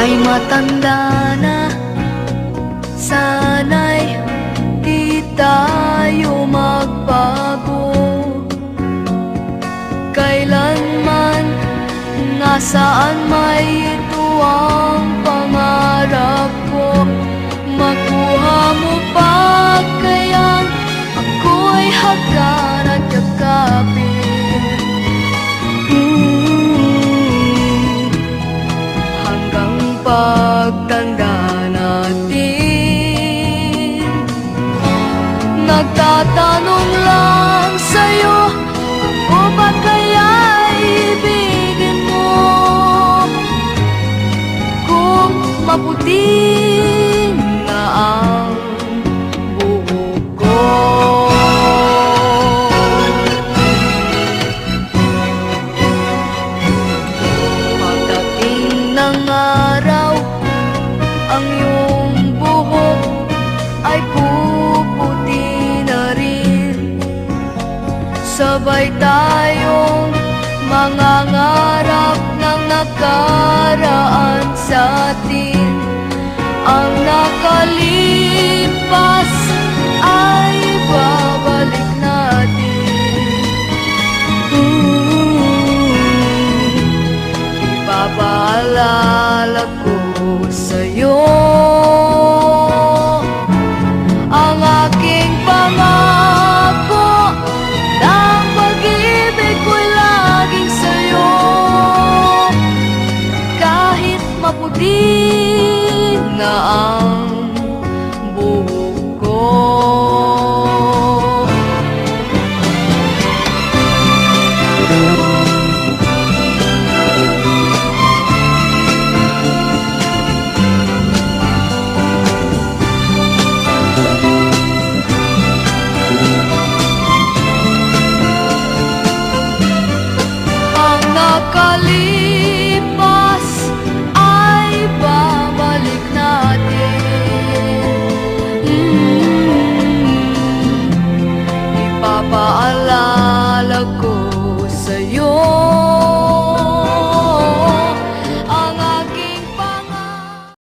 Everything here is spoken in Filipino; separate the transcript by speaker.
Speaker 1: ay matanda na. Sana'y di tayo magbago. Kailanman nasaan may Sabay tayong mangangarap ng nakaraan sa atin Ang nakalipas ay babalik natin Ooh. Ipapaalala ko sa'yo na ang buhok ko Ang paalala ko sa'yo.